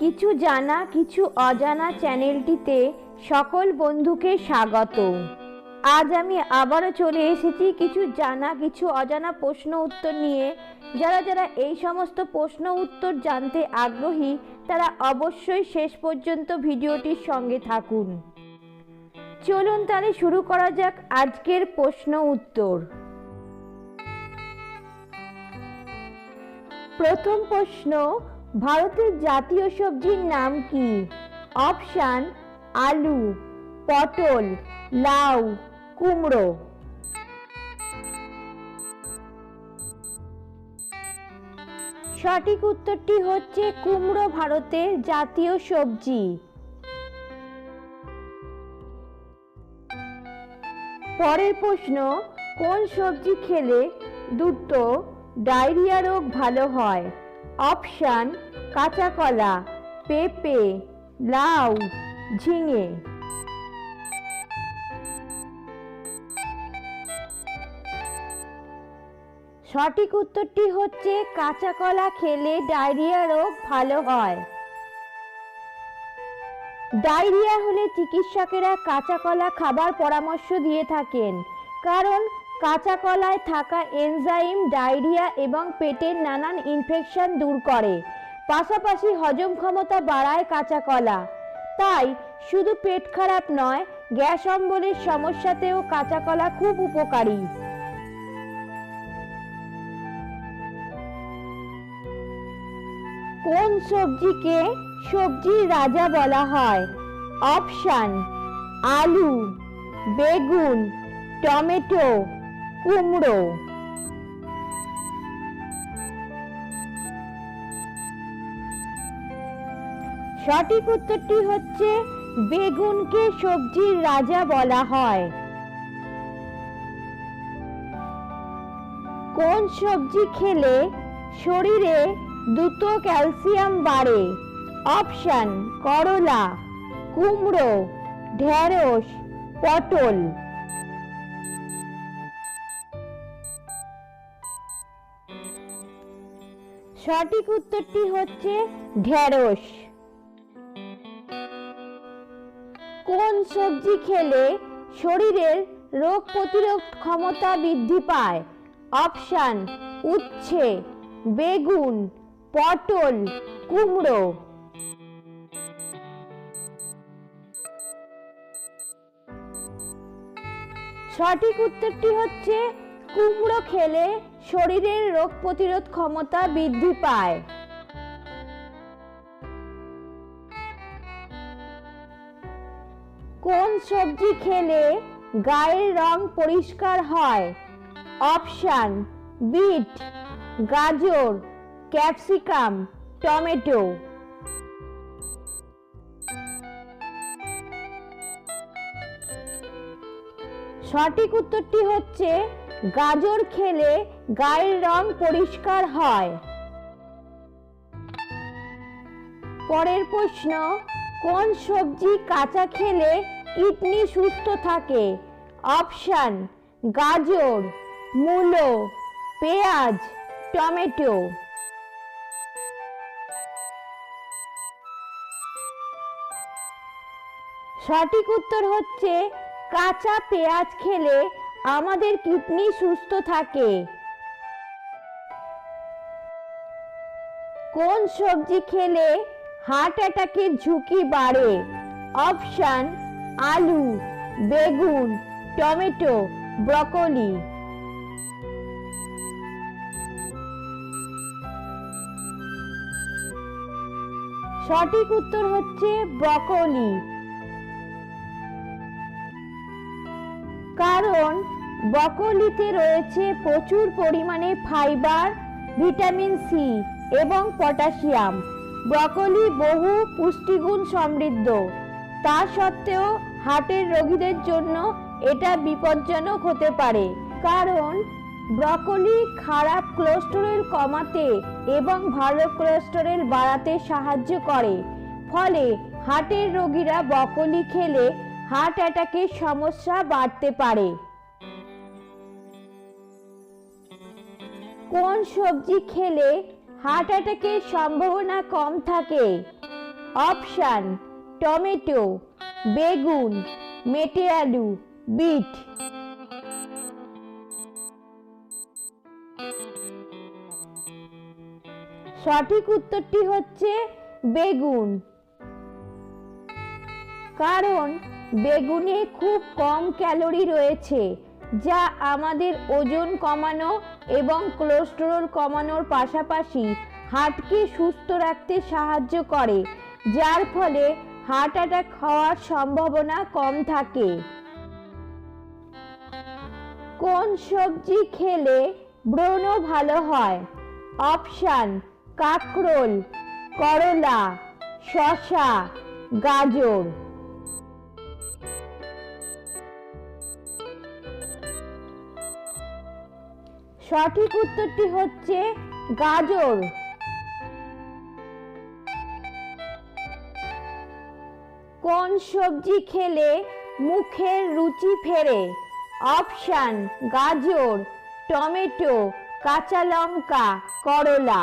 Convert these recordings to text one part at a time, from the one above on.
কিছু জানা, কিছু অজানা চ্যানেলটিতে সকল বন্ধুকে স্বাগত। আজ আমি আবারও চলে এসেছি কিছু জানা, কিছু অজানা প্রশ্ন উত্তর নিয়ে। যারা যারা এই সমস্ত প্রশ্ন উত্তর জানতে আগ্রহী, তারা অবশ্যই শেষ পর্যন্ত ভিডিওটির সঙ্গে থাকুন। চলুন তাহলে শুরু করা যাক আজকের প্রশ্ন উত্তর। প্রথম প্রশ্ন ভারতের জাতীয় সবজির নাম কি? অপশান, আলু, পটল, লাউ, কুমড়ো। সঠিক উত্তরটি হচ্ছে কুমড়ো ভারতের জাতীয় সবজি। পরের প্রশ্ন, কোন সবজি খেলে দ্রুত ডায়রিয়া রোগ ভালো হয়? অপশান কাঁচা কলা, পেঁপে, লাউ, ঝিঙে। সঠিক উত্তরটি হচ্ছে কাঁচা কলা খেলে ডায়রিয়া রোগ ভালো হয়। ডায়রিয়া হলে চিকিৎসকেরা কাঁচা কলা খাবার পরামর্শ দিয়ে থাকেন, কারণ কাঁচা কলায় থাকা এনজাইম, ডায়রিয়া এবং পেটের নানান ইনফেকশন দূর করে। পাশাপাশি হজম ক্ষমতা বাড়ায় কাঁচা কলা তাই শুধু পেট খারাপ নয়, গ্যাস অম্বলের সমস্যাতেও কাঁচা কলা খুব উপকারী। কোন সবজিকে সবজির রাজা বলা হয়? অপশান, আলু, বেগুন, টমেটো কুমড়ো সঠিক উত্তরটি হচ্ছে বেগুনকে সবজির রাজা বলা হয়। কোন সবজি খেলে শরীরে দ্রুত ক্যালসিয়াম বাড়ে? অপশান, করলা, কুমড়ো, ঢেঁড়স, পটল। সঠিক উত্তরটি হচ্ছে ঢেঁড়স। কোন সবজি খেলে শরীরের রোগ প্রতিরোধ ক্ষমতা বৃদ্ধি পায়? অপশান, উচ্ছে, বেগুন, পটল, কুমড়ো। সঠিক উত্তরটি হচ্ছে কুমড়ো খেলে শরীরের রোগ প্রতিরোধ ক্ষমতা বৃদ্ধি পায়। কোন সবজি খেলে গায়ের রং পরিষ্কার হয়? অপশান, বিট, গাজর, ক্যাপসিকাম, টমেটো। সঠিক উত্তরটি হচ্ছে গাজর খেলে গায়ের রং পরিষ্কার হয়। পরের প্রশ্ন, কোন সবজি কাঁচা খেলে কিডনি সুস্থ থাকে? অপশান, গাজর, মূলো, পেঁয়াজ, টমেটো। সঠিক উত্তর হচ্ছে, কাঁচা পেঁয়াজ খেলে আমাদের কিডনি সুস্থ থাকে। কোন সবজি খেলে হার্ট অ্যাটাকের ঝুঁকি বাড়ে? অপশান আলু, বেগুন, টমেটো ব্রকলি সঠিক উত্তর হচ্ছে ব্রকলি ব্রকলিতে রয়েছে প্রচুর পরিমাণে ফাইবার, ভিটামিন সি এবং পটাশিয়াম। ব্রকলি বহু পুষ্টিগুণ সমৃদ্ধ। তা সত্ত্বেও হার্টের রোগীদের জন্য এটা বিপজ্জনক হতে পারে, কারণ ব্রকলি খারাপ কোলেস্টেরল কমাতে এবং ভালো কোলেস্টেরল বাড়াতে সাহায্য করে। ফলে হার্টের রোগীরা ব্রকলি খেলে হার্ট অ্যাটাকের সমস্যা বাড়তে পারে। কোন সবজি খেলে হার্ট অ্যাটাকের সম্ভাবনা কম থাকে? অপশান টমেটো বেগুন, মেটে আলু, বিট। সঠিক উত্তরটি হচ্ছে বেগুন। কারণ বেগুনে খুব কম ক্যালোরি রয়েছে। যা আমাদের ওজন কমানো এবং কোলেস্টেরল কমানোর পাশাপাশি হার্টকে সুস্থ রাখতে সাহায্য করে, যার ফলে হার্ট অ্যাটাক হওয়ার সম্ভাবনা কম থাকে। কোন সবজি খেলে ব্রণ ভালো হয়? অপশান, কাঁকরোল, করলা, শসা, গাজর। সঠিক উত্তরটি হচ্ছে গাজর। কোন সবজি খেলে মুখের রুচি ফেরে? অপশান, গাজর, টমেটো, কাঁচা লঙ্কা, করলা।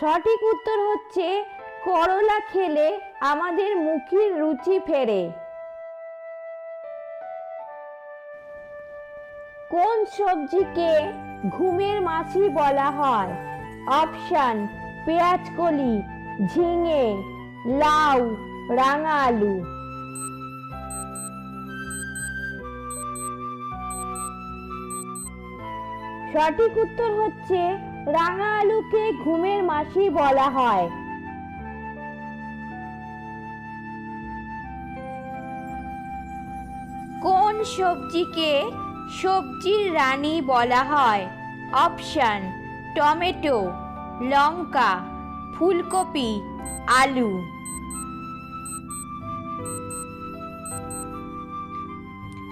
সঠিক উত্তর হচ্ছে, করলা খেলে আমাদের মুখের রুচি ফেরে। কোন সবজিকে ঘুমের মাছি বলা হয়? অপশান পেঁয়াজকলি ঝিঙে, লাউ, রাঙা আলু। সঠিক উত্তর হচ্ছে রাঙা আলুকে ঘুমের মাসি বলা হয়। কোন সবজিকে সবজির রানী বলা হয়। অপশান, টমেটো, লঙ্কা, ফুলকপি, আলু।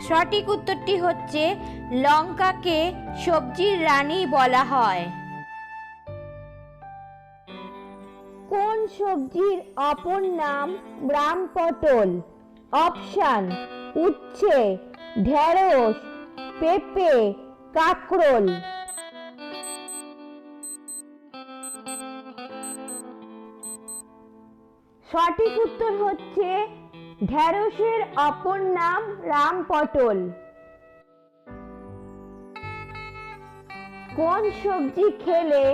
সঠিক উত্তরটি হচ্ছে লঙ্কাকে সবজির রানী বলা হয়। কোন সবজির অপর নাম রাম পটল? অপশান, উচ্ছে, ঢেঁড়স পেঁপে, কাকরোল। সঠিক উত্তর হচ্ছে ঢেঁড়সের অপর নাম রাম পটল। কোন সবজি খেলে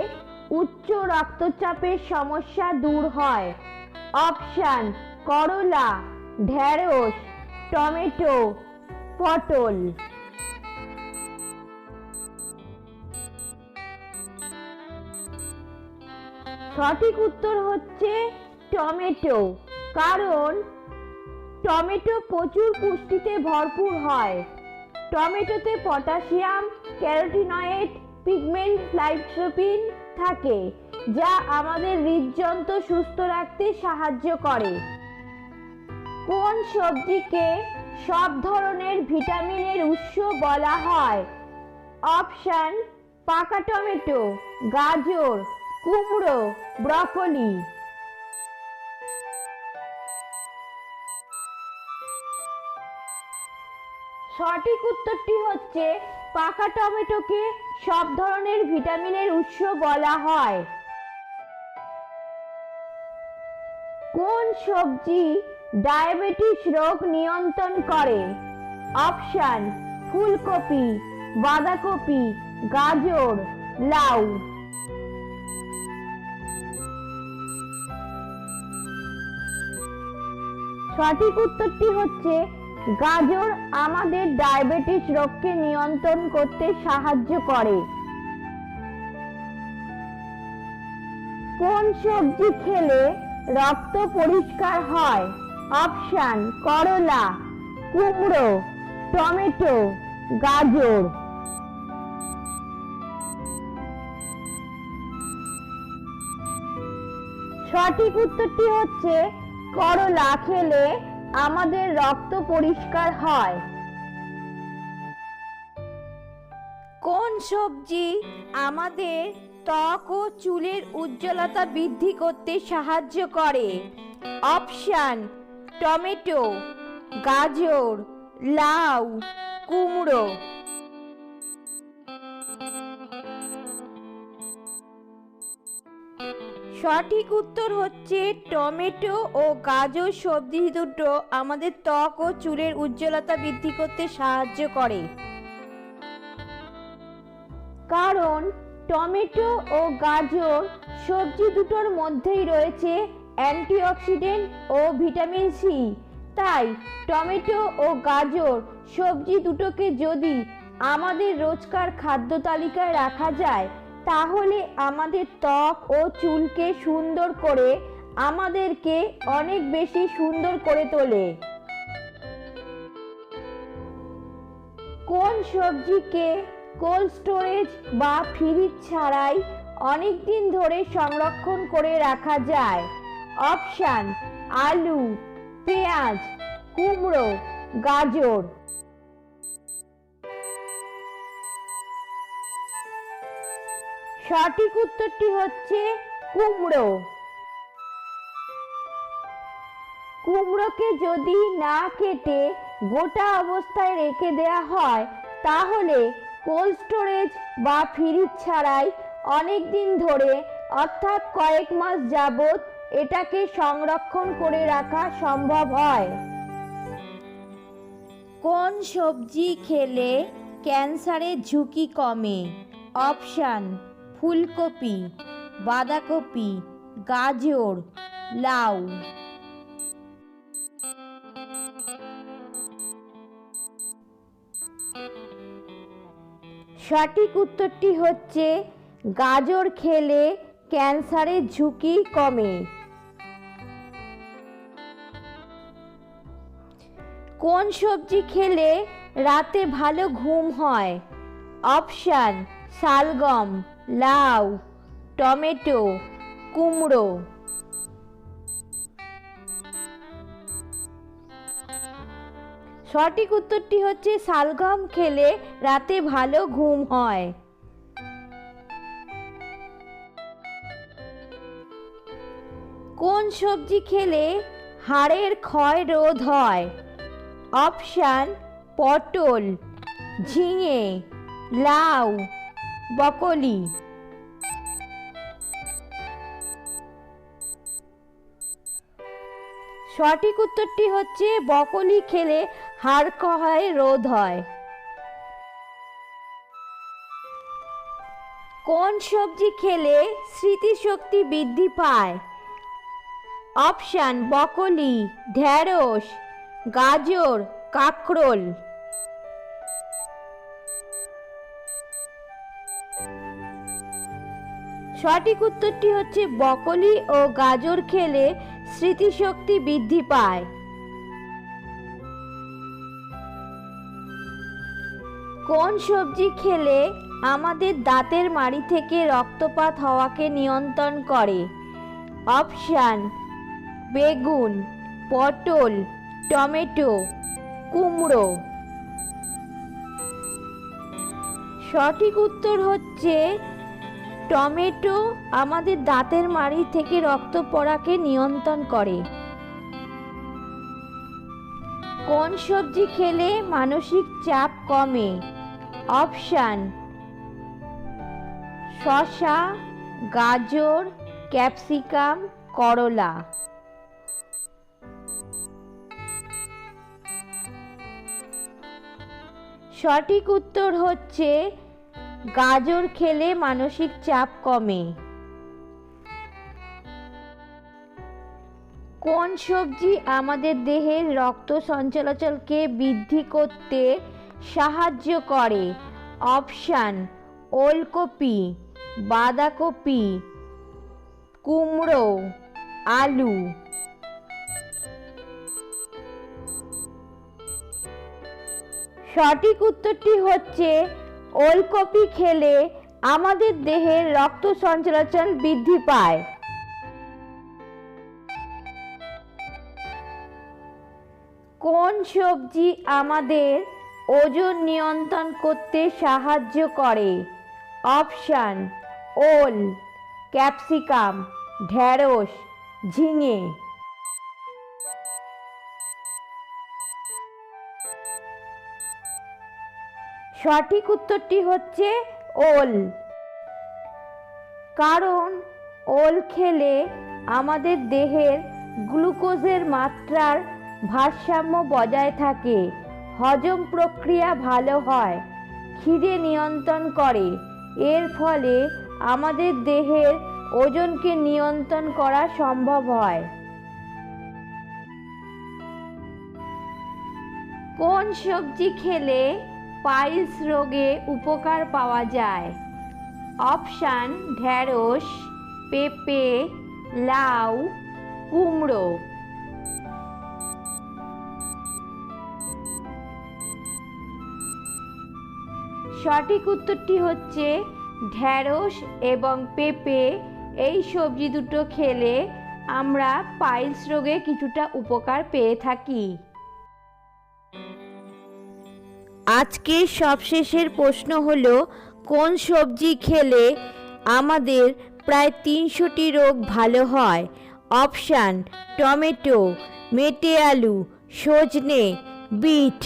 উচ্চ রক্তচাপের সমস্যা দূর হয়? অপশান, করলা, ঢেঁড়স, টমেটো, পটল। সঠিক উত্তর হচ্ছে টমেটো। কারণ টমেটো প্রচুর পুষ্টিতে ভরপুর হয়। টমেটোতে পটাশিয়াম, ক্যারোটিনয়েড, পিগমেন্ট, লাইট্রোপিন থাকে, যা আমাদের হৃদযন্ত্র সুস্থ রাখতে সাহায্য করে। কোন সবজিকে সব ধরনের ভিটামিনের উৎস বলা হয়? অপশান, পাকা টমেটো, গাজর। কুমড়ো, ব্রকলি। সঠিক উত্তরটি হচ্ছে পাকা টমেটোকে সব ধরনের ভিটামিনের উৎস বলা হয়। কোন সবজি ডায়াবেটিস রোগ নিয়ন্ত্রণ করে? অপশান, ফুলকপি, বাঁধাকপি, গাজর, লাউ। সঠিক উত্তরটি হচ্ছে, গাজর আমাদের ডায়াবেটিস রোগকে নিয়ন্ত্রণ করতে সাহায্য করে। কোন সবজি খেলে রক্ত পরিষ্কার হয়? অপশান, করলা, কুমড়ো, টমেটো, গাজর। সঠিক উত্তরটি হচ্ছে করলা খেলে আমাদের রক্ত পরিষ্কার হয়। কোন সবজি আমাদের ত্বক ও চুলের উজ্জ্বলতা বৃদ্ধি করতে সাহায্য করে? অপশান, টমেটো, গাজর, লাউ, কুমড়ো। সঠিক উত্তর হচ্ছে টমেটো ও গাজর সবজি দুটো আমাদের ত্বক ও চুলের উজ্জ্বলতা বৃদ্ধি করতে সাহায্য করে। কারণ টমেটো ও গাজর সবজি দুটোর মধ্যেই রয়েছে অ্যান্টিঅক্সিডেন্ট ও ভিটামিন সি। তাই টমেটো ও গাজর সবজি দুটোকে যদি আমাদের রোজকার খাদ্য তালিকায় রাখা যায় তাহলে আমাদের ত্বক ও চুলকে সুন্দর করে আমাদেরকে অনেক বেশি সুন্দর করে তোলে। কোন সবজিকে কোল্ড স্টোরেজ বা ফ্রিজ ছাড়াই অনেক দিন ধরে সংরক্ষণ করে রাখা যায়? অপশান, আলু, পেঁয়াজ, কুমড়ো, গাজর। সঠিক উত্তরটি হচ্ছে কুমড়ো। কুমড়োকে যদি না কেটে গোটা অবস্থায় রেখে দেওয়া হয়, তাহলে কোল্ড স্টোরেজ বা ফ্রিজ ছাড়াই অনেক দিন ধরে, অর্থাৎ কয়েক মাস যাবত এটাকে সংরক্ষণ করে রাখা সম্ভব হয়। কোন সবজি খেলে ক্যান্সারের ঝুঁকি কমে? অপশান ফুলকপি, বাঁধাকপি, গাজর, লাউ। সঠিক উত্তরটি হচ্ছে, গাজর খেলে ক্যান্সারের ঝুঁকি কমে। কোন সবজি খেলে রাতে ভালো ঘুম হয়? অপশান শালগম, লাউ, টমেটো, কুমড়ো। সঠিক উত্তরটি হচ্ছে শালগম খেলে রাতে ভালো ঘুম হয়। কোন সবজি খেলে হাড়ের ক্ষয় রোধ হয়? অপশান, পটল, ঝিঙে, লাউ বকলি। সঠিক উত্তরটি হচ্ছে বকলি খেলে হাড় ক্ষয় রোধ হয়। কোন সবজি খেলে স্মৃতিশক্তি বৃদ্ধি পায়? অপশান বকলি ঢ্যাঁড়স গাজর, কাঁকরোল। সঠিক উত্তরটি হচ্ছে বকলি ও গাজর খেলে স্মৃতিশক্তি বৃদ্ধি পায়। কোন সবজি খেলে আমাদের দাঁতের মাড়ি থেকে রক্তপাত হওয়াকে নিয়ন্ত্রণ করে? অপশান, বেগুন, পটল, টমেটো, কুমড়ো। সঠিক উত্তর হচ্ছে টমেটো আমাদের দাঁতের মাড়ি থেকে রক্ত পড়াকে নিয়ন্ত্রণ করে। কোন সবজি খেলে মানসিক চাপ কমে? অপশান, শসা, গাজর, ক্যাপসিকাম, করলা। সঠিক উত্তর হচ্ছে গাজর খেলে মানসিক চাপ কমে। কোন সবজি আমাদের দেহের রক্ত সঞ্চালনকে বৃদ্ধি করতে সাহায্য করে? অপশান, ওলকপি, বাঁধাকপি, কুমড়ো, আলু। সঠিক উত্তরটি হচ্ছে ওলকপি খেলে আমাদের দেহের রক্ত সঞ্চালন বৃদ্ধি পায়। কোন সবজি আমাদের ওজন নিয়ন্ত্রণ করতে সাহায্য করে? অপশান, ওল, ক্যাপসিকাম ঢ্যাঁড়স ঝিঙে। সঠিক উত্তরটি হচ্ছে ওল। কারণ ওল খেলে আমাদের দেহের গ্লুকোজের মাত্রার ভারসাম্য বজায় থাকে, হজম প্রক্রিয়া ভালো হয়, খিদে নিয়ন্ত্রণ করে। এর ফলে আমাদের দেহের ওজনকে নিয়ন্ত্রণ করা সম্ভব হয়। কোন সবজি খেলে পাইলস রোগে উপকার পাওয়া যায়। অপশান, ঢ্যাঁড়স, পেঁপে, লাউ, কুমড়ো। সঠিক উত্তরটি হচ্ছে ঢ্যাঁড়স এবং পেঁপে। এই সবজি দুটো খেলে আমরা পাইলস রোগে কিছুটা উপকার পেয়ে থাকি। আজকের সবশেষের প্রশ্ন হলো, কোন সবজি খেলে আমাদের প্রায় তিনশোটি রোগ ভালো হয়? অপশান, টমেটো, মেটে আলু, সজনে, বিট।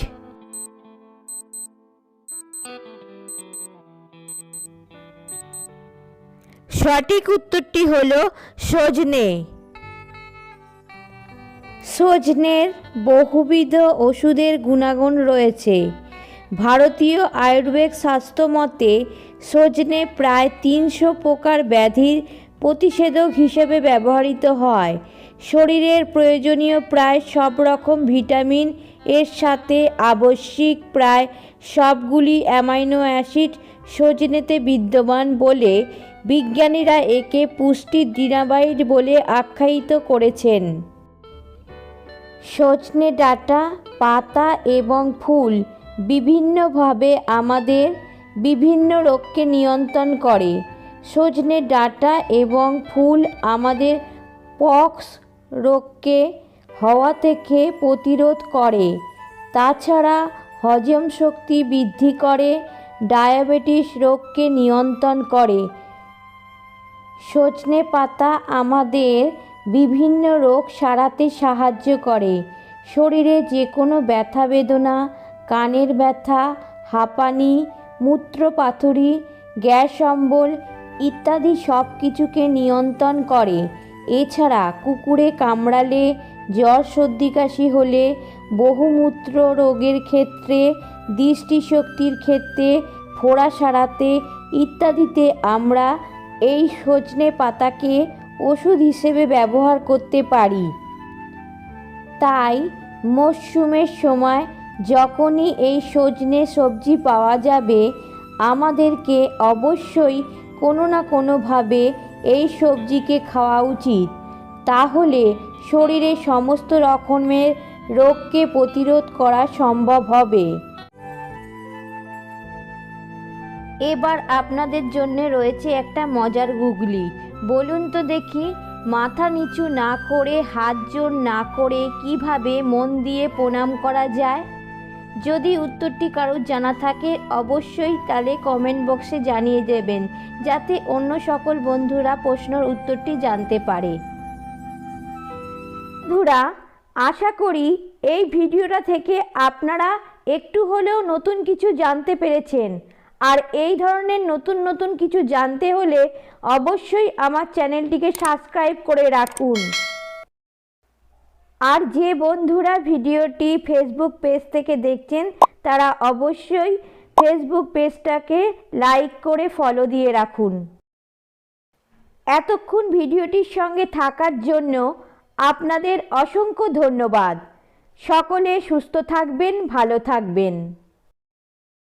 সঠিক উত্তরটি হলো সজনে। সজনের বহুবিধ ওষুধের গুণাগুণ রয়েছে। ভারতীয় আয়ুর্বেদ স্বাস্থ্য মতে, সজনে প্রায় তিনশো প্রকার ব্যাধির প্রতিষেধক হিসেবে ব্যবহৃত হয়। শরীরের প্রয়োজনীয় প্রায় সব রকম ভিটামিন এর সাথে আবশ্যিক প্রায় সবগুলি অ্যামাইনো অ্যাসিড সজনেতে বিদ্যমান বলে বিজ্ঞানীরা একে পুষ্টি ডিনাবাইট বলে আখ্যায়িত করেছেন। সজনে ডাটা, পাতা এবং ফুল বিভিন্নভাবে আমাদের বিভিন্ন রোগকে নিয়ন্ত্রণ করে। সজনে ডাঁটা এবং ফুল আমাদের পক্স রোগকে হওয়া থেকে প্রতিরোধ করে। তাছাড়া হজম শক্তি বৃদ্ধি করে, ডায়াবেটিস রোগকে নিয়ন্ত্রণ করে। সজনে পাতা আমাদের বিভিন্ন রোগ সারাতে সাহায্য করে। শরীরে যে কোনো ব্যথা বেদনা কানের ব্যথা, হাঁপানি মূত্রপাথড়ি গ্যাস অম্বল ইত্যাদি সব কিছুকে নিয়ন্ত্রণ করে। এছাড়া কুকুরে কামড়ালে, জ্বর সর্দি কাশি হলে বহুমূত্র রোগের ক্ষেত্রে, দৃষ্টিশক্তির ক্ষেত্রে, ফোড়া সারাতে ইত্যাদিতে আমরা এই সজনে পাতাকে ওষুধ হিসেবে ব্যবহার করতে পারি। তাই মরশুমের সময় যখনই এই সজনে সবজি পাওয়া যাবে, আমাদেরকে অবশ্যই কোনো না কোনোভাবে এই সবজিকে খাওয়া উচিত। তাহলে শরীরে সমস্ত রকমের রোগকে প্রতিরোধ করা সম্ভব হবে। এবার আপনাদের জন্য রয়েছে একটা মজার গুগলি। বলুন তো দেখি, মাথা নিচু না করে, হাত জোর না করে কীভাবে মন দিয়ে প্রণাম করা যায়? যদি উত্তরটি কারোর জানা থাকে, অবশ্যই তাহলে কমেন্ট বক্সে জানিয়ে দেবেন, যাতে অন্য সকল বন্ধুরা প্রশ্নের উত্তরটি জানতে পারে। বন্ধুরা, আশা করি এই ভিডিওটা থেকে আপনারা একটু হলেও নতুন কিছু জানতে পেরেছেন। আর এই ধরনের নতুন নতুন কিছু জানতে হলে অবশ্যই আমার চ্যানেলটিকে সাবস্ক্রাইব করে রাখুন। আর যে বন্ধুরা ভিডিওটি ফেসবুক পেজ থেকে দেখছেন, তারা অবশ্যই ফেসবুক পেজটাকে লাইক করে ফলো দিয়ে রাখুন। এতক্ষণ ভিডিওটির সঙ্গে থাকার জন্য আপনাদের অসংখ্য ধন্যবাদ। সকলে সুস্থ থাকবেন, ভালো থাকবেন।